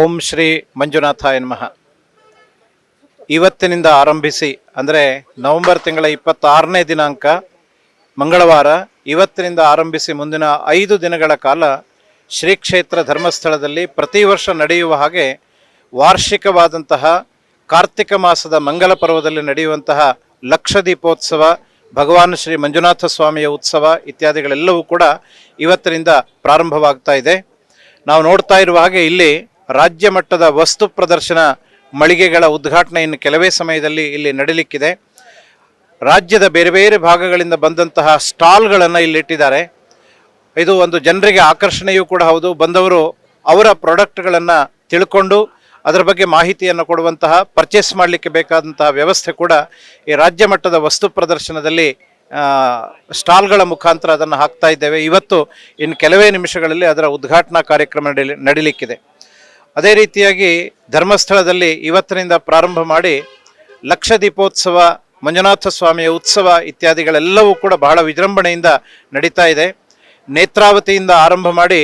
ಓಂ ಶ್ರೀ ಮಂಜುನಾಥಾಯ ನಮಃ. ಇವತ್ತಿನಿಂದ ಆರಂಭಿಸಿ, ಅಂದರೆ ನವೆಂಬರ್ ತಿಂಗಳ ಇಪ್ಪತ್ತಾರನೇ ದಿನಾಂಕ, ಮಂಗಳವಾರ, ಇವತ್ತಿನಿಂದ ಆರಂಭಿಸಿ ಮುಂದಿನ ಐದು ದಿನಗಳ ಕಾಲ ಶ್ರೀ ಕ್ಷೇತ್ರ ಧರ್ಮಸ್ಥಳದಲ್ಲಿ ಪ್ರತಿ ವರ್ಷ ನಡೆಯುವ ಹಾಗೆ ವಾರ್ಷಿಕವಾದಂತಹ ಕಾರ್ತಿಕ ಮಾಸದ ಮಂಗಲ ಪರ್ವದಲ್ಲಿ ನಡೆಯುವಂತಹ ಲಕ್ಷ ದೀಪೋತ್ಸವ, ಭಗವಾನ್ ಶ್ರೀ ಮಂಜುನಾಥ ಸ್ವಾಮಿಯ ಉತ್ಸವ ಇತ್ಯಾದಿಗಳೆಲ್ಲವೂ ಕೂಡ ಇವತ್ತಿನಿಂದ ಪ್ರಾರಂಭವಾಗ್ತಾ ಇದೆ. ನಾವು ನೋಡ್ತಾ ಇರುವ ಹಾಗೆ ಇಲ್ಲಿ ರಾಜ್ಯ ಮಟ್ಟದ ವಸ್ತು ಪ್ರದರ್ಶನ ಮಳಿಗೆಗಳ ಉದ್ಘಾಟನೆ ಇನ್ನು ಕೆಲವೇ ಸಮಯದಲ್ಲಿ ಇಲ್ಲಿ ನಡೀಲಿಕ್ಕಿದೆ. ರಾಜ್ಯದ ಬೇರೆ ಬೇರೆ ಭಾಗಗಳಿಂದ ಬಂದಂತಹ ಸ್ಟಾಲ್ಗಳನ್ನು ಇಲ್ಲಿ ಇಟ್ಟಿದ್ದಾರೆ ಇದು ಒಂದು ಜನರಿಗೆ ಆಕರ್ಷಣೆಯೂ ಕೂಡ ಹೌದು. ಬಂದವರು ಅವರ ಪ್ರಾಡಕ್ಟ್ಗಳನ್ನು ತಿಳ್ಕೊಂಡು ಅದರ ಬಗ್ಗೆ ಮಾಹಿತಿಯನ್ನು ಕೊಡುವಂತಹ, ಪರ್ಚೇಸ್ ಮಾಡಲಿಕ್ಕೆ ಬೇಕಾದಂತಹ ವ್ಯವಸ್ಥೆ ಕೂಡ ಈ ರಾಜ್ಯ ಮಟ್ಟದ ವಸ್ತು ಪ್ರದರ್ಶನದಲ್ಲಿ ಸ್ಟಾಲ್ಗಳ ಮುಖಾಂತರ ಅದನ್ನು ಹಾಕ್ತಾ ಇದ್ದೇವೆ. ಇವತ್ತು ಇನ್ನು ಕೆಲವೇ ನಿಮಿಷಗಳಲ್ಲಿ ಅದರ ಉದ್ಘಾಟನಾ ಕಾರ್ಯಕ್ರಮ ನಡೀಲಿ ನಡೀಲಿಕ್ಕಿದೆ. ಅದೇ ರೀತಿಯಾಗಿ ಧರ್ಮಸ್ಥಳದಲ್ಲಿ ಇವತ್ತಿನಿಂದ ಪ್ರಾರಂಭ ಮಾಡಿ ಲಕ್ಷ ದೀಪೋತ್ಸವ ಮಂಜುನಾಥ ಸ್ವಾಮಿಯ ಉತ್ಸವ ಇತ್ಯಾದಿಗಳೆಲ್ಲವೂ ಕೂಡ ಬಹಳ ವಿಜೃಂಭಣೆಯಿಂದ ನಡೀತಾ ಇದೆ. ನೇತ್ರಾವತಿಯಿಂದ ಆರಂಭ ಮಾಡಿ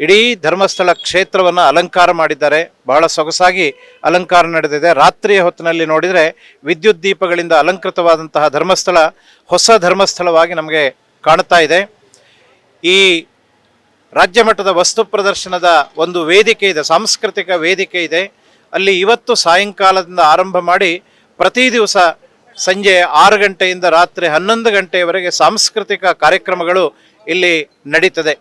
ಇಡೀ ಧರ್ಮಸ್ಥಳ ಕ್ಷೇತ್ರವನ್ನು ಅಲಂಕಾರ ಮಾಡಿದ್ದಾರೆ. ಬಹಳ ಸೊಗಸಾಗಿ ಅಲಂಕಾರ ನಡೆದಿದೆ. ರಾತ್ರಿಯ ಹೊತ್ತಿನಲ್ಲಿ ನೋಡಿದರೆ ವಿದ್ಯುತ್ ದೀಪಗಳಿಂದ ಅಲಂಕೃತವಾದಂತಹ ಧರ್ಮಸ್ಥಳ ಹೊಸ ಧರ್ಮಸ್ಥಳವಾಗಿ ನಮಗೆ ಕಾಣ್ತಾ ಇದೆ. ಈ ರಾಜ್ಯ ಮಟ್ಟದ ವಸ್ತು ಪ್ರದರ್ಶನದ ಒಂದು ವೇದಿಕೆ ಇದೆ, ಸಾಂಸ್ಕೃತಿಕ ವೇದಿಕೆ ಇದೆ. ಅಲ್ಲಿ ಇವತ್ತು ಸಾಯಂಕಾಲದಿಂದ ಆರಂಭ ಮಾಡಿ ಪ್ರತಿ ದಿವಸ ಸಂಜೆ ಆರು ಗಂಟೆಯಿಂದ ರಾತ್ರಿ ಹನ್ನೊಂದು ಗಂಟೆಯವರೆಗೆ ಸಾಂಸ್ಕೃತಿಕ ಕಾರ್ಯಕ್ರಮಗಳು ಇಲ್ಲಿ ನಡೀತದೆ.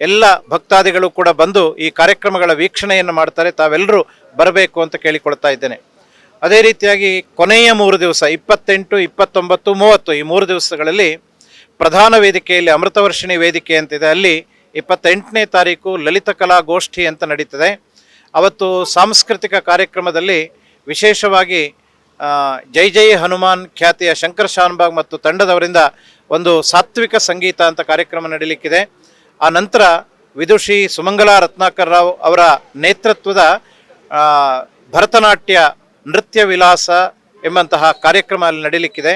ಎಲ್ಲ ಭಕ್ತಾದಿಗಳು ಕೂಡ ಬಂದು ಈ ಕಾರ್ಯಕ್ರಮಗಳ ವೀಕ್ಷಣೆಯನ್ನು ಮಾಡ್ತಾರೆ. ತಾವೆಲ್ಲರೂ ಬರಬೇಕು ಅಂತ ಕೇಳಿಕೊಳ್ತಾ ಇದ್ದೇನೆ. ಅದೇ ರೀತಿಯಾಗಿ ಕೊನೆಯ ಮೂರು ದಿವಸ, ಇಪ್ಪತ್ತೆಂಟು, ಇಪ್ಪತ್ತೊಂಬತ್ತು, ಮೂವತ್ತು ಈ ಮೂರು ದಿವಸಗಳಲ್ಲಿ ಪ್ರಧಾನ ವೇದಿಕೆಯಲ್ಲಿ ಅಮೃತವರ್ಷಿಣಿ ವೇದಿಕೆ ಅಂತಿದೆ. ಅಲ್ಲಿ ಇಪ್ಪತ್ತೆಂಟನೇ ತಾರೀಕು ಲಲಿತ ಕಲಾ ಗೋಷ್ಠಿ ಅಂತ ನಡೀತದೆ. ಅವತ್ತು ಸಾಂಸ್ಕೃತಿಕ ಕಾರ್ಯಕ್ರಮದಲ್ಲಿ ವಿಶೇಷವಾಗಿ ಜೈ ಜೈ ಹನುಮಾನ್ ಖ್ಯಾತಿಯ ಶಂಕರ್ ಶಾನ್ಬಾಗ್ ಮತ್ತು ತಂಡದವರಿಂದ ಒಂದು ಸಾತ್ವಿಕ ಸಂಗೀತ ಅಂತ ಕಾರ್ಯಕ್ರಮ ನಡೀಲಿಕ್ಕಿದೆ. ಆ ನಂತರ ವಿದುಷಿ ಸುಮಂಗಲಾ ರತ್ನಾಕರ್ ರಾವ್ ಅವರ ನೇತೃತ್ವದ ಭರತನಾಟ್ಯ ನೃತ್ಯ ವಿಲಾಸ ಎಂಬಂತಹ ಕಾರ್ಯಕ್ರಮ ಅಲ್ಲಿ ನಡೀಲಿಕ್ಕಿದೆ.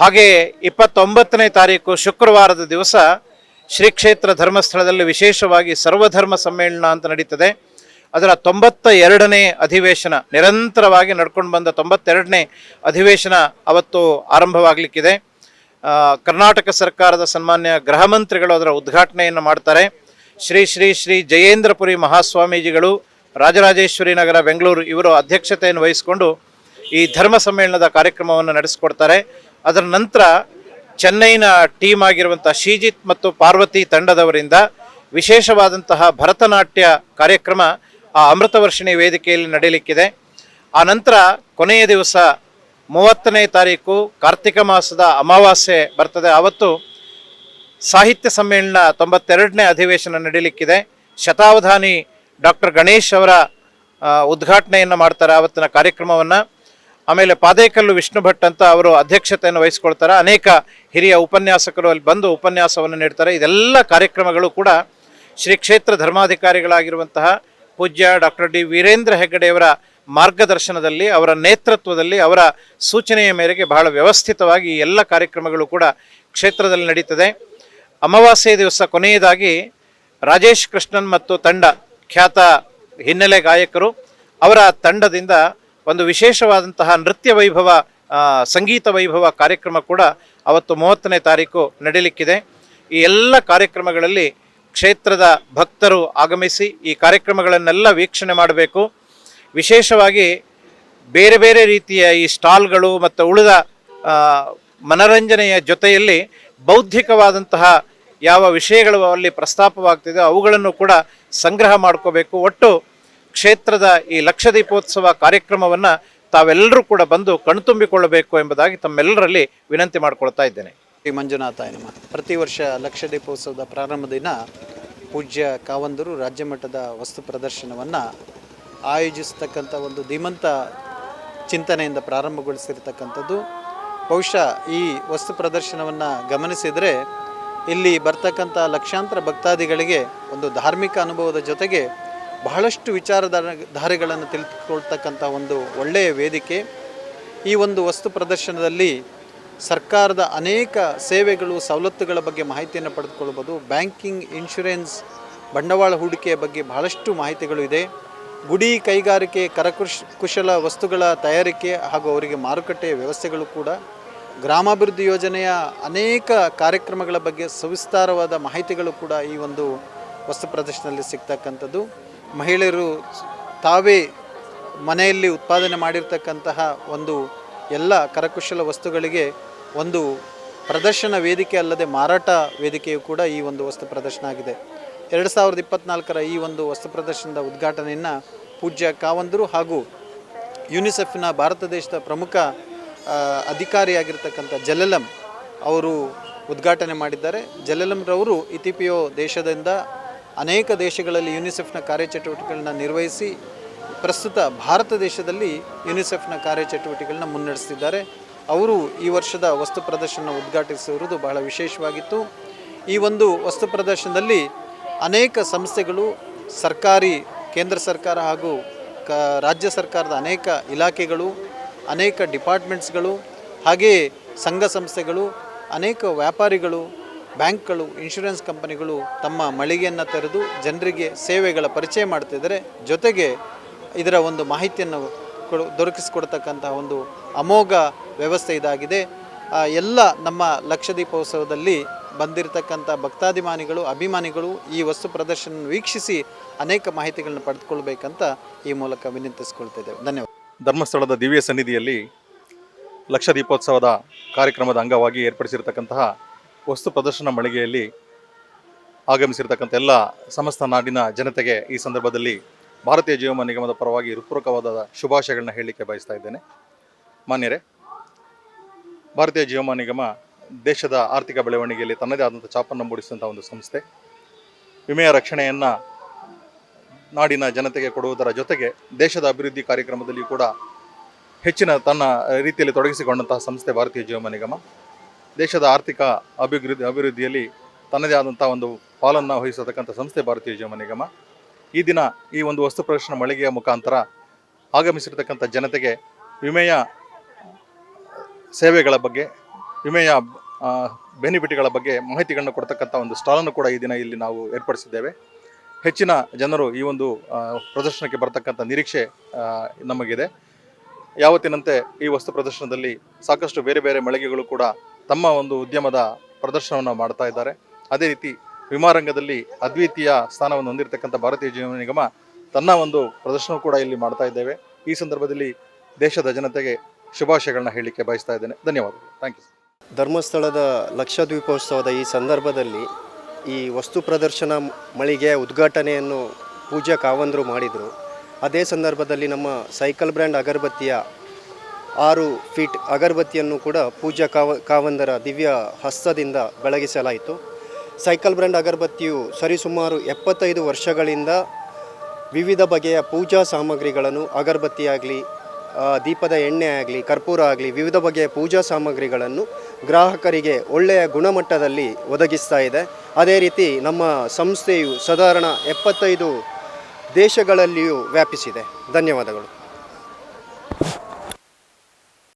ಹಾಗೆಯೇ ಇಪ್ಪತ್ತೊಂಬತ್ತನೇ ತಾರೀಕು ಶುಕ್ರವಾರದ ದಿವಸ ಶ್ರೀ ಕ್ಷೇತ್ರ ಧರ್ಮಸ್ಥಳದಲ್ಲಿ ವಿಶೇಷವಾಗಿ ಸರ್ವಧರ್ಮ ಸಮ್ಮೇಳನ ಅಂತ ನಡೀತದೆ. ಅದರ ತೊಂಬತ್ತ ಎರಡನೇ ಅಧಿವೇಶನ ನಿರಂತರವಾಗಿ ನಡ್ಕೊಂಡು ಬಂದ ತೊಂಬತ್ತೆರಡನೇ ಅಧಿವೇಶನ ಅವತ್ತು ಆರಂಭವಾಗಲಿಕ್ಕಿದೆ. ಕರ್ನಾಟಕ ಸರ್ಕಾರದ ಸನ್ಮಾನ್ಯ ಗೃಹ ಮಂತ್ರಿಗಳು ಅದರ ಉದ್ಘಾಟನೆಯನ್ನು ಮಾಡ್ತಾರೆ. ಶ್ರೀ ಶ್ರೀ ಶ್ರೀ ಜಯೇಂದ್ರಪುರಿ ಮಹಾಸ್ವಾಮೀಜಿಗಳು, ರಾಜರಾಜೇಶ್ವರಿ ನಗರ, ಬೆಂಗಳೂರು ಇವರು ಅಧ್ಯಕ್ಷತೆಯನ್ನು ವಹಿಸಿಕೊಂಡು ಈ ಧರ್ಮ ಸಮ್ಮೇಳನದ ಕಾರ್ಯಕ್ರಮವನ್ನು ನಡೆಸಿಕೊಡ್ತಾರೆ. ಅದರ ನಂತರ ಚೆನ್ನೈನ ಟೀಮ್ ಆಗಿರುವಂಥ ಶ್ರೀಜಿತ್ ಮತ್ತು ಪಾರ್ವತಿ ತಂಡದವರಿಂದ ವಿಶೇಷವಾದಂತಹ ಭರತನಾಟ್ಯ ಕಾರ್ಯಕ್ರಮ ಆ ಅಮೃತವರ್ಷಿಣಿ ವೇದಿಕೆಯಲ್ಲಿ ನಡೆಯಲಿಕ್ಕಿದೆ ಆ ನಂತರ ಕೊನೆಯ ದಿವಸ ಮೂವತ್ತನೇ ತಾರೀಕು ಕಾರ್ತಿಕ ಮಾಸದ ಅಮಾವಾಸ್ಯೆ ಬರ್ತದೆ. ಆವತ್ತು ಸಾಹಿತ್ಯ ಸಮ್ಮೇಳನ ತೊಂಬತ್ತೆರಡನೇ ಅಧಿವೇಶನ ನಡೀಲಿಕ್ಕಿದೆ. ಶತಾವಧಾನಿ ಡಾಕ್ಟರ್ ಗಣೇಶ್ ಅವರ ಉದ್ಘಾಟನೆಯನ್ನು ಮಾಡ್ತಾರೆ. ಆವತ್ತಿನ ಕಾರ್ಯಕ್ರಮವನ್ನು ಆಮೇಲೆ ಪಾದೇಕಲ್ಲು ವಿಷ್ಣು ಭಟ್ ಅಂತ ಅವರು ಅಧ್ಯಕ್ಷತೆಯನ್ನು ವಹಿಸ್ಕೊಳ್ತಾರೆ. ಅನೇಕ ಹಿರಿಯ ಉಪನ್ಯಾಸಕರು ಅಲ್ಲಿ ಬಂದು ಉಪನ್ಯಾಸವನ್ನು ನೀಡ್ತಾರೆ. ಇದೆಲ್ಲ ಕಾರ್ಯಕ್ರಮಗಳು ಕೂಡ ಶ್ರೀ ಕ್ಷೇತ್ರ ಧರ್ಮಾಧಿಕಾರಿಗಳಾಗಿರುವಂತಹ ಪೂಜ್ಯ ಡಾಕ್ಟರ್ ಡಿ ವೀರೇಂದ್ರ ಹೆಗ್ಗಡೆಯವರ ಮಾರ್ಗದರ್ಶನದಲ್ಲಿ, ಅವರ ನೇತೃತ್ವದಲ್ಲಿ, ಅವರ ಸೂಚನೆಯ ಮೇರೆಗೆ ಬಹಳ ವ್ಯವಸ್ಥಿತವಾಗಿ ಎಲ್ಲ ಕಾರ್ಯಕ್ರಮಗಳು ಕೂಡ ಕ್ಷೇತ್ರದಲ್ಲಿ ನಡೀತದೆ. ಅಮಾವಾಸ್ಯೆ ದಿವಸ ಕೊನೆಯದಾಗಿ ರಾಜೇಶ್ ಕೃಷ್ಣನ್ ಮತ್ತು ತಂಡ ಖ್ಯಾತ ಹಿನ್ನೆಲೆ ಗಾಯಕರು ಅವರ ತಂಡದಿಂದ ಒಂದು ವಿಶೇಷವಾದಂತಹ ನೃತ್ಯ ವೈಭವ ಸಂಗೀತ ವೈಭವ ಕಾರ್ಯಕ್ರಮ ಕೂಡ ಅವತ್ತು ಮೂವತ್ತನೇ ತಾರೀಕು ನಡೀಲಿಕ್ಕಿದೆ. ಈ ಎಲ್ಲ ಕಾರ್ಯಕ್ರಮಗಳಲ್ಲಿ ಕ್ಷೇತ್ರದ ಭಕ್ತರು ಆಗಮಿಸಿ ಈ ಕಾರ್ಯಕ್ರಮಗಳನ್ನೆಲ್ಲ ವೀಕ್ಷಣೆ ಮಾಡಬೇಕು. ವಿಶೇಷವಾಗಿ ಬೇರೆ ಬೇರೆ ರೀತಿಯ ಈ ಸ್ಟಾಲ್ಗಳು ಮತ್ತು ಉಳಿದ ಮನರಂಜನೆಯ ಜೊತೆಯಲ್ಲಿ ಬೌದ್ಧಿಕವಾದಂತಹ ಯಾವ ವಿಷಯಗಳು ಅಲ್ಲಿ ಪ್ರಸ್ತಾಪವಾಗ್ತಿದೆ ಅವುಗಳನ್ನು ಕೂಡ ಸಂಗ್ರಹ ಮಾಡ್ಕೋಬೇಕು. ಒಟ್ಟು ಕ್ಷೇತ್ರದ ಈ ಲಕ್ಷ ದೀಪೋತ್ಸವ ಕಾರ್ಯಕ್ರಮವನ್ನು ತಾವೆಲ್ಲರೂ ಕೂಡ ಬಂದು ಕಣ್ತುಂಬಿಕೊಳ್ಳಬೇಕು ಎಂಬುದಾಗಿ ತಮ್ಮೆಲ್ಲರಲ್ಲಿ ವಿನಂತಿ ಮಾಡಿಕೊಳ್ತಾ ಇದ್ದೇನೆ. ಶ್ರೀ ಮಂಜುನಾಥ ನಮಃ. ಪ್ರತಿ ವರ್ಷ ಲಕ್ಷ ದೀಪೋತ್ಸವದ ಪ್ರಾರಂಭ ದಿನ ಪೂಜ್ಯ ಕಾವಂದರು ರಾಜ್ಯ ಮಟ್ಟದ ವಸ್ತು ಪ್ರದರ್ಶನವನ್ನು ಆಯೋಜಿಸತಕ್ಕಂಥ ಒಂದು ಧೀಮಂತ ಚಿಂತನೆಯಿಂದ ಪ್ರಾರಂಭಗೊಳಿಸಿರ್ತಕ್ಕಂಥದ್ದು. ಬಹುಶಃ ಈ ವಸ್ತು ಪ್ರದರ್ಶನವನ್ನು ಗಮನಿಸಿದರೆ ಇಲ್ಲಿ ಬರ್ತಕ್ಕಂಥ ಲಕ್ಷಾಂತರ ಭಕ್ತಾದಿಗಳಿಗೆ ಒಂದು ಧಾರ್ಮಿಕ ಅನುಭವದ ಜೊತೆಗೆ ಬಹಳಷ್ಟು ವಿಚಾರಧಾರ, ಧಾರೆಗಳನ್ನು ತಿಳಿದುಕೊಳ್ತಕ್ಕಂಥ ಒಂದು ಒಳ್ಳೆಯ ವೇದಿಕೆ. ಈ ಒಂದು ವಸ್ತು ಪ್ರದರ್ಶನದಲ್ಲಿ ಸರ್ಕಾರದ ಅನೇಕ ಸೇವೆಗಳು, ಸವಲತ್ತುಗಳ ಬಗ್ಗೆ ಮಾಹಿತಿಯನ್ನು ಪಡೆದುಕೊಳ್ಬೋದು ಬ್ಯಾಂಕಿಂಗ್, ಇನ್ಶೂರೆನ್ಸ್, ಬಂಡವಾಳ ಹೂಡಿಕೆಯ ಬಗ್ಗೆ ಬಹಳಷ್ಟು ಮಾಹಿತಿಗಳು ಇದೆ. ಗುಡಿ ಕೈಗಾರಿಕೆ, ಕರಕುಶ, ಕುಶಲ ವಸ್ತುಗಳ ತಯಾರಿಕೆ ಹಾಗೂ ಅವರಿಗೆ ಮಾರುಕಟ್ಟೆಯ ವ್ಯವಸ್ಥೆಗಳು ಕೂಡ. ಗ್ರಾಮಾಭಿವೃದ್ಧಿ ಯೋಜನೆಯ ಅನೇಕ ಕಾರ್ಯಕ್ರಮಗಳ ಬಗ್ಗೆ ಸವಿಸ್ತಾರವಾದ ಮಾಹಿತಿಗಳು ಕೂಡ ಈ ಒಂದು ವಸ್ತು ಪ್ರದರ್ಶನದಲ್ಲಿ ಸಿಗ್ತಕ್ಕಂಥದ್ದು. ಮಹಿಳೆಯರು ತಾವೇ ಮನೆಯಲ್ಲಿ ಉತ್ಪಾದನೆ ಮಾಡಿರ್ತಕ್ಕಂತಹ ಒಂದು ಎಲ್ಲ ಕರಕುಶಲ ವಸ್ತುಗಳಿಗೆ ಒಂದು ಪ್ರದರ್ಶನ ವೇದಿಕೆ ಅಲ್ಲದೆ ಮಾರಾಟ ವೇದಿಕೆಯು ಕೂಡ ಈ ಒಂದು ವಸ್ತು ಪ್ರದರ್ಶನ ಆಗಿದೆ. ಎರಡು ಸಾವಿರದ ಇಪ್ಪತ್ನಾಲ್ಕರ ಈ ಒಂದು ವಸ್ತು ಪ್ರದರ್ಶನದ ಉದ್ಘಾಟನೆಯನ್ನು ಪೂಜ್ಯ ಕಾವಂದರು ಹಾಗೂ ಯುನಿಸೆಫ್ನ ಭಾರತ ದೇಶದ ಪ್ರಮುಖ ಅಧಿಕಾರಿಯಾಗಿರ್ತಕ್ಕಂಥ ಜಲಲಂ ಅವರು ಉದ್ಘಾಟನೆ ಮಾಡಿದ್ದಾರೆ. ಜಲಲಂರವರು ಇಥಿಪಿಯೋ ದೇಶದಿಂದ ಅನೇಕ ದೇಶಗಳಲ್ಲಿ ಯುನಿಸೆಫ್ನ ಕಾರ್ಯಚಟುವಟಿಕೆಗಳನ್ನ ನಿರ್ವಹಿಸಿ ಪ್ರಸ್ತುತ ಭಾರತ ದೇಶದಲ್ಲಿ ಯುನಿಸೆಫ್ನ ಕಾರ್ಯಚಟುವಟಿಕೆಗಳನ್ನ ಮುನ್ನಡೆಸಿದ್ದಾರೆ ಅವರು ಈ ವರ್ಷದ ವಸ್ತು ಪ್ರದರ್ಶನ ಉದ್ಘಾಟಿಸಿರುವುದು ಬಹಳ ವಿಶೇಷವಾಗಿತ್ತು. ಈ ಒಂದು ವಸ್ತು ಪ್ರದರ್ಶನದಲ್ಲಿ ಅನೇಕ ಸಂಸ್ಥೆಗಳು, ಸರ್ಕಾರಿ, ಕೇಂದ್ರ ಸರ್ಕಾರ ಹಾಗೂ ಕ, ರಾಜ್ಯ ಸರ್ಕಾರದ ಅನೇಕ ಇಲಾಖೆಗಳು, ಅನೇಕ ಡಿಪಾರ್ಟ್ಮೆಂಟ್ಸ್ಗಳು ಹಾಗೆಯೇ ಸಂಘ ಸಂಸ್ಥೆಗಳು, ಅನೇಕ ವ್ಯಾಪಾರಿಗಳು ಬ್ಯಾಂಕ್ಗಳು, ಇನ್ಶೂರೆನ್ಸ್ ಕಂಪನಿಗಳು ತಮ್ಮ ಮಳಿಗೆಯನ್ನು ತೆರೆದು ಜನರಿಗೆ ಸೇವೆಗಳ ಪರಿಚಯ ಮಾಡ್ತಿದ್ದಾರೆ. ಜೊತೆಗೆ ಇದರ ಒಂದು ಮಾಹಿತಿಯನ್ನು ಕೊಡು ದೊರಕಿಸಿಕೊಡ್ತಕ್ಕಂತಹ ಒಂದು ಅಮೋಘ ವ್ಯವಸ್ಥೆ ಇದಾಗಿದೆ. ಎಲ್ಲ ನಮ್ಮ ಲಕ್ಷದೀಪೋತ್ಸವದಲ್ಲಿ ಬಂದಿರತಕ್ಕಂಥ ಭಕ್ತಾಭಿಮಾನಿಗಳು, ಅಭಿಮಾನಿಗಳು ಈ ವಸ್ತು ಪ್ರದರ್ಶನ ವೀಕ್ಷಿಸಿ ಅನೇಕ ಮಾಹಿತಿಗಳನ್ನು ಪಡೆದುಕೊಳ್ಬೇಕಂತ ಈ ಮೂಲಕ ವಿನಂತಿಸ್ಕೊಳ್ತಿದ್ದೇವೆ. ಧನ್ಯವಾದ. ಧರ್ಮಸ್ಥಳದ ದಿವ್ಯ ಸನ್ನಿಧಿಯಲ್ಲಿ ಲಕ್ಷ ದೀಪೋತ್ಸವದ ಕಾರ್ಯಕ್ರಮದ ಅಂಗವಾಗಿ ಏರ್ಪಡಿಸಿರ್ತಕ್ಕಂತಹ ವಸ್ತು ಪ್ರದರ್ಶನ ಮಳಿಗೆಯಲ್ಲಿ ಆಗಮಿಸಿರ್ತಕ್ಕಂಥ ಎಲ್ಲ ಸಮಸ್ತ ನಾಡಿನ ಜನತೆಗೆ ಈ ಸಂದರ್ಭದಲ್ಲಿ ಭಾರತೀಯ ಜೀವಮ ನಿಗಮದ ಪರವಾಗಿ ಹೃತ್ಪೂರ್ವಕವಾದ ಶುಭಾಶಯಗಳನ್ನ ಹೇಳಲಿಕ್ಕೆ ಬಯಸ್ತಾ ಇದ್ದೇನೆ. ಮಾನ್ಯರೇ, ಭಾರತೀಯ ಜೀವಮ ನಿಗಮ ದೇಶದ ಆರ್ಥಿಕ ಬೆಳವಣಿಗೆಯಲ್ಲಿ ತನ್ನದೇ ಆದಂಥ ಚಾಪನ್ನು ಮೂಡಿಸಿದಂಥ ಒಂದು ಸಂಸ್ಥೆ. ವಿಮೆಯ ರಕ್ಷಣೆಯನ್ನು ನಾಡಿನ ಜನತೆಗೆ ಕೊಡುವುದರ ಜೊತೆಗೆ ದೇಶದ ಅಭಿವೃದ್ಧಿ ಕಾರ್ಯಕ್ರಮದಲ್ಲಿ ಕೂಡ ಹೆಚ್ಚಿನ ತನ್ನ ರೀತಿಯಲ್ಲಿ ತೊಡಗಿಸಿಕೊಂಡಂತಹ ಸಂಸ್ಥೆ ಭಾರತೀಯ ಜೀವಮ ನಿಗಮ. ದೇಶದ ಆರ್ಥಿಕ ಅಭಿವೃದ್ಧಿ ಅಭಿವೃದ್ಧಿಯಲ್ಲಿ ತನ್ನದೇ ಆದಂಥ ಒಂದು ಪಾಲನ್ನು ವಹಿಸತಕ್ಕಂಥ ಸಂಸ್ಥೆ ಭಾರತೀಯ ಜೀವನ ನಿಗಮ. ಈ ದಿನ ಈ ಒಂದು ವಸ್ತು ಪ್ರದರ್ಶನ ಮಳಿಗೆಯ ಮುಖಾಂತರ ಆಗಮಿಸಿರ್ತಕ್ಕಂಥ ಜನತೆಗೆ ವಿಮೆಯ ಸೇವೆಗಳ ಬಗ್ಗೆ, ವಿಮೆಯ ಬೆನಿಫಿಟ್ಗಳ ಬಗ್ಗೆ ಮಾಹಿತಿಗಳನ್ನು ಕೊಡ್ತಕ್ಕಂಥ ಒಂದು ಸ್ಟಾಲನ್ನು ಕೂಡ ಈ ದಿನ ಇಲ್ಲಿ ನಾವು ಏರ್ಪಡಿಸಿದ್ದೇವೆ. ಹೆಚ್ಚಿನ ಜನರು ಈ ಒಂದು ಪ್ರದರ್ಶನಕ್ಕೆ ಬರತಕ್ಕಂಥ ನಿರೀಕ್ಷೆ ನಮಗಿದೆ. ಯಾವತ್ತಿನಂತೆ ಈ ವಸ್ತು ಪ್ರದರ್ಶನದಲ್ಲಿ ಸಾಕಷ್ಟು ಬೇರೆ ಬೇರೆ ಮಳಿಗೆಗಳು ಕೂಡ ತಮ್ಮ ಒಂದು ಉದ್ಯಮದ ಪ್ರದರ್ಶನವನ್ನು ಮಾಡ್ತಾ ಇದ್ದಾರೆ. ಅದೇ ರೀತಿ ವಿಮಾ ರಂಗದಲ್ಲಿ ಅದ್ವಿತೀಯ ಸ್ಥಾನವನ್ನು ಹೊಂದಿರತಕ್ಕಂಥ ಭಾರತೀಯ ಜೀವನ ನಿಗಮ ತನ್ನ ಒಂದು ಪ್ರದರ್ಶನ ಕೂಡ ಇಲ್ಲಿ ಮಾಡ್ತಾ ಇದ್ದೇವೆ. ಈ ಸಂದರ್ಭದಲ್ಲಿ ದೇಶದ ಜನತೆಗೆ ಶುಭಾಶಯಗಳನ್ನ ಹೇಳಲಿಕ್ಕೆ ಬಯಸ್ತಾ ಇದ್ದೇನೆ. ಧನ್ಯವಾದಗಳು. ಥ್ಯಾಂಕ್ ಯು ಧರ್ಮಸ್ಥಳದ ಲಕ್ಷದ್ವೀಪೋತ್ಸವದ ಈ ಸಂದರ್ಭದಲ್ಲಿ ಈ ವಸ್ತು ಪ್ರದರ್ಶನ ಮಳಿಗೆಯ ಉದ್ಘಾಟನೆಯನ್ನು ಪೂಜಾ ಕಾವಂದರು ಮಾಡಿದರು. ಅದೇ ಸಂದರ್ಭದಲ್ಲಿ ನಮ್ಮ ಸೈಕಲ್ ಬ್ರ್ಯಾಂಡ್ ಅಗರಬತ್ತಿಯ ಆರು ಫೀಟ್ ಅಗರಬತ್ತಿಯನ್ನು ಕೂಡ ಪೂಜಾ ಕಾವ, ಕಾವಂದರ ದಿವ್ಯ ಹಸ್ತದಿಂದ ಬೆಳಗಿಸಲಾಯಿತು. ಸೈಕಲ್ ಬ್ರ್ಯಾಂಡ್ ಅಗರಬತ್ತಿಯು ಸರಿಸುಮಾರು ಎಪ್ಪತ್ತೈದು ವರ್ಷಗಳಿಂದ ವಿವಿಧ ಬಗೆಯ ಪೂಜಾ ಸಾಮಗ್ರಿಗಳನ್ನು ಅಗರಬತ್ತಿಯಾಗಲಿ ದೀಪದ ಎಣ್ಣೆ ಆಗಲಿ, ಕರ್ಪೂರ ಆಗಲಿ, ವಿವಿಧ ಬಗೆಯ ಪೂಜಾ ಸಾಮಗ್ರಿಗಳನ್ನು ಗ್ರಾಹಕರಿಗೆ ಒಳ್ಳೆಯ ಗುಣಮಟ್ಟದಲ್ಲಿ ಒದಗಿಸ್ತಾ ಇದೆ. ಅದೇ ರೀತಿ ನಮ್ಮ ಸಂಸ್ಥೆಯು ಸಾಧಾರಣ ಎಪ್ಪತ್ತೈದು ದೇಶಗಳಲ್ಲಿಯೂ ವ್ಯಾಪಿಸಿದೆ. ಧನ್ಯವಾದಗಳು.